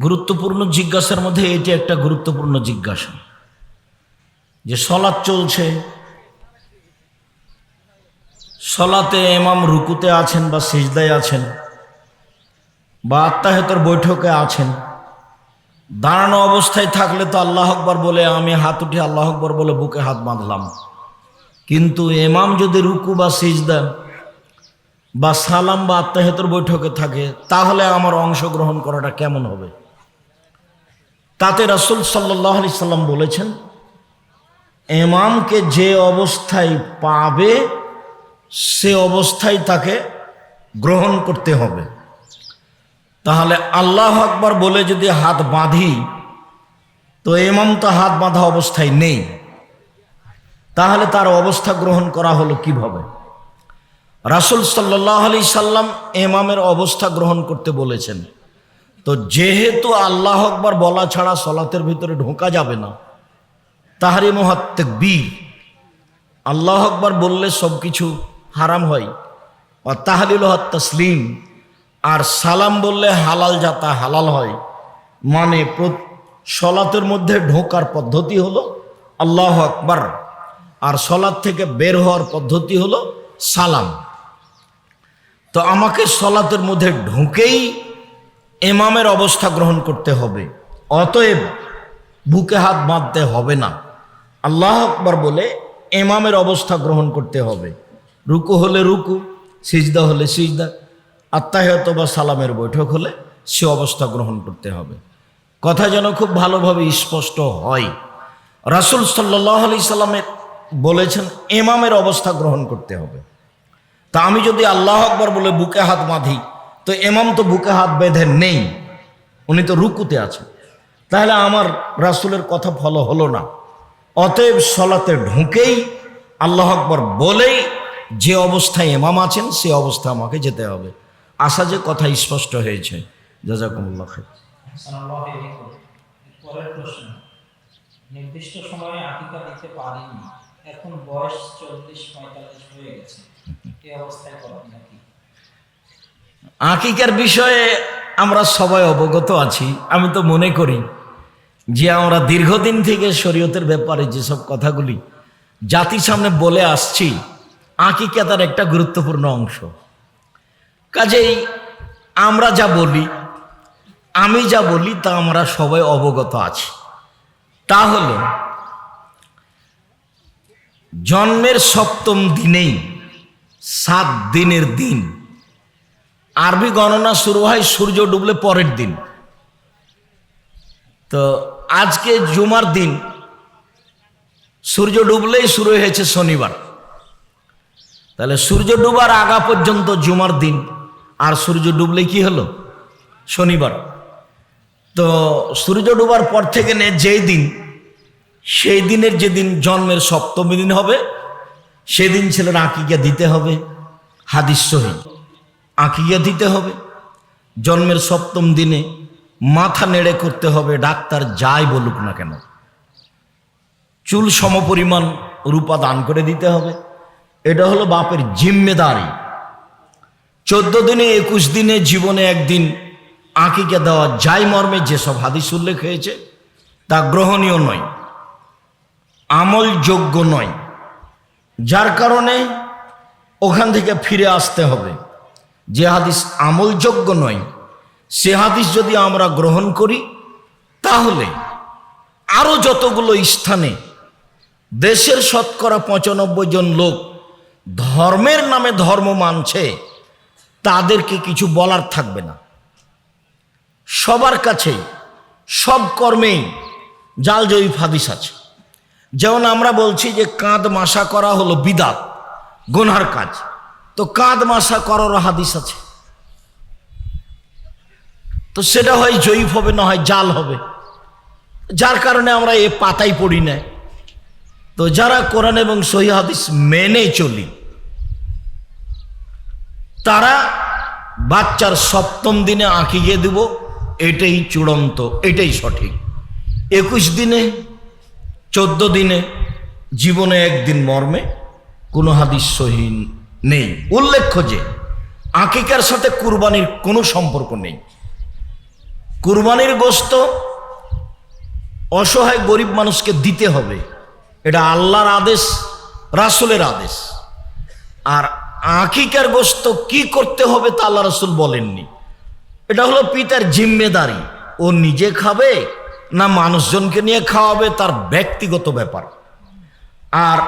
গুরুত্বপূর্ণ জিজ্ঞাসার মধ্যে এটি একটা গুরুত্বপূর্ণ জিজ্ঞাসা। যে সলাৎ চলছে, সলাতে এমাম রুকুতে আছেন বা সিজদায় আছেন, বা আত্মাহেতর বৈঠকে আছেন, দাঁড়ানো অবস্থায় থাকলে তো আল্লাহ আকবর বলে, আমি হাত উঠে আল্লাহ আকবর বলে বুকে হাত বাঁধলাম। কিন্তু এমাম যদি রুকু বা সিজদা বা সালাম বা আত্মাহেতর বৈঠকে থাকে, তাহলে আমার অংশগ্রহণ করাটা কেমন হবে? তাতে রাসুল সাল্লাহ সাল্লাম বলেছেন এমামকে যে অবস্থায় পাবে, সে অবস্থায় তাকে গ্রহণ করতে হবে। তাহলে আল্লাহ আকবার বলে যদি হাত বাঁধি, তো এমাম তো হাত বাঁধা অবস্থায় নেই। তাহলে তার অবস্থা গ্রহণ করা হলো কীভাবে? রাসুল সাল্লাহ আলি সাল্লাম এমামের অবস্থা গ্রহণ করতে বলেছেন তো যেহেতু আল্লাহ আকবার বলা ছাড়া সলাতের ভিতরে ঢোকা যাবে না তাহারি মহাত্মেক বীর আল্লাহ আকবার বললে সব কিছু হারাম হয়। আর তাহালিল হত তসলিম আর সালাম বললে হালাল যাতা হালাল হয়। মানে সলাতের মধ্যে ঢোকার পদ্ধতি হলো আল্লাহ আকবার। আর সলাৎ থেকে বের হওয়ার পদ্ধতি হলো সালাম। তো আমাকে সলাতের মধ্যে ঢুকেই এমামের অবস্থা গ্রহণ করতে হবে। অতএব বুকে হাত বাঁধতে হবে না। আল্লাহ আকবার বলে এমামের অবস্থা গ্রহণ করতে হবে। রুকু হলে রুকু, সিজদা হলে সিজদা, আত্মাহত বা সালামের বৈঠক হলে সে অবস্থা গ্রহণ করতে হবে। কথা যেন খুব ভালোভাবে স্পষ্ট হয়। রাসুল সাল্লাহ আলি সাল্লামের বলেছেন, এমামের অবস্থা গ্রহণ করতে হবে। তা আমি যদি আল্লাহ আকবর বলে বুকে হাত বাঁধি তো এমাম তো বুকে হাত বেঁধে নেই, উনি তো রুকুতে আছেন। তাহলে আমার রাসুলের কথা ফলো হলো না। অতএব সলাতে ঢুকেই আল্লাহ আকবর বলেই যে অবস্থায় এমাম আছেন, সে অবস্থা আমাকে যেতে হবে। আশা যে কথা স্পষ্ট হয়েছে। জাজাকুমুল্লাহ নির্দিষ্ট সময়ে আকিকা দিতে পারিনি। এখন বয়স চল্লিশ পঁয়তাল্লিশ হয়ে গেছে। এই অবস্থায় করণীয় কি আকিকার বিষয়ে আমরা সবাই অবগত আছি, আমি তো মনে করি যে আমরা দীর্ঘদিন থেকে শরীয়তের ব্যাপারে যেসব কথাগুলি জাতির সামনে বলে আসছি, আকিকা তার একটা গুরুত্বপূর্ণ অংশ। কাজেই আমরা যা বলি, আমি যা বলি তা আমরা সবাই অবগত আছি। তা হলো জন্মের সপ্তম দিনেই সাত দিনের দিন আরবি গণনা শুরু হয় সূর্য ডুবলে পরের দিন। তো আজকে জুমার দিন, সূর্য ডুবলেই শুরু হয়েছে শনিবার। তাহলে সূর্য ডুবার আগা পর্যন্ত জুমার দিন, আর সূর্য ডুবলে কি হলো? শনিবার। তো সূর্য ডুবার পর থেকে নে যেই দিন, সেই দিনের যেদিন জন্মের সপ্তমী দিন হবে, সেদিন ছেলের আঁকিকা দিতে হবে, হাদিস সহি আঁকিয়া দিতে হবে। জন্মের সপ্তম দিনে মাথা নেড়ে করতে হবে, ডাক্তার যাই বলুক না কেন। চুল সমপরিমাণ রূপা দান করে দিতে হবে। এটা হলো বাপের জিম্মেদারি। চোদ্দ দিনে, একুশ দিনে জীবনে একদিন আঁকিকে দেওয়া যাই মর্মে যেসব হাদিস উল্লেখ হয়েছে, তা গ্রহণীয় নয় আমলযোগ্য নয়। যার কারণে ওখান থেকে ফিরে আসতে হবে। যে হাদিস আমলযোগ্য নয়, সে হাদিস যদি আমরা গ্রহণ করি, তাহলে আরও যতগুলো স্থানে দেশের শতকরা পঁচানব্বই জন লোক ধর্মের নামে ধর্ম মানছে, তাদেরকে কিছু বলার থাকবে না। সবার কাছেই, সব কর্মেই জাল জয়ীফ হাদিস আছে। যেমন আমরা বলছি যে কাঁধ মাসা করা হলো বিদাত, গুনহার কাজ। তো কাঁধ মাসা করারও হাদিস আছে। তো সেটা হয় জয়ীফ হবে, না হয় জাল হবে। যার কারণে আমরা এ পাতাই পড়ি না। তো যারা কোরআন এবং সহি হাদিস মেনে চলি, তারা বাচ্চার সপ্তম দিনে আঁকিয়ে দেব, এটাই চূড়ান্ত, এটাই সঠিক। একুশ দিনে, চোদ্দ দিনে, জীবনে একদিন মর্মে কোনো হাদিস সহীন নেই। উল্লেখ্য যে, আকিকার সাথে কুরবানির কোনো সম্পর্ক নেই। কুরবানির গোস্ত অসহায় গরিব মানুষকে দিতে হবে। এটা আল্লাহর আদেশ, রাসুলের আদেশ। আর আকিকার গোস্ত কি করতে হবে তা আল্লাহ রাসুল বলেননি। এটা হলো পিতার জিম্মেদারি। ও নিজে খাবে না মানুষজনকে নিয়ে খাওয়াবে, তার ব্যক্তিগত ব্যাপার। আর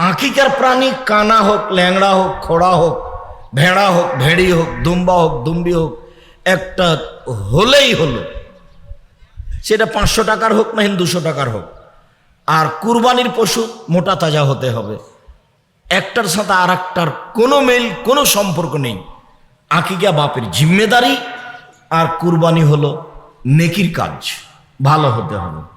আঁকিকার প্রাণী কানা হোক, ল্যাংড়া হোক, খোড়া হোক, ভেড়া হোক, ভেড়ি হোক, দুম্বা হোক, দুম্বি হোক, একটা হলেই হলো। সেটা পাঁচশো টাকার হোক না, দুশো টাকার হোক। আর কুরবানির পশু মোটা তাজা হতে হবে। একটার সাথে আর একটার কোনো মেল, কোনো সম্পর্ক নেই। আকিকা বাপের জিম্মেদারি আর কুরবানি হলো নেকির কাজ। ভালো হতে হবে।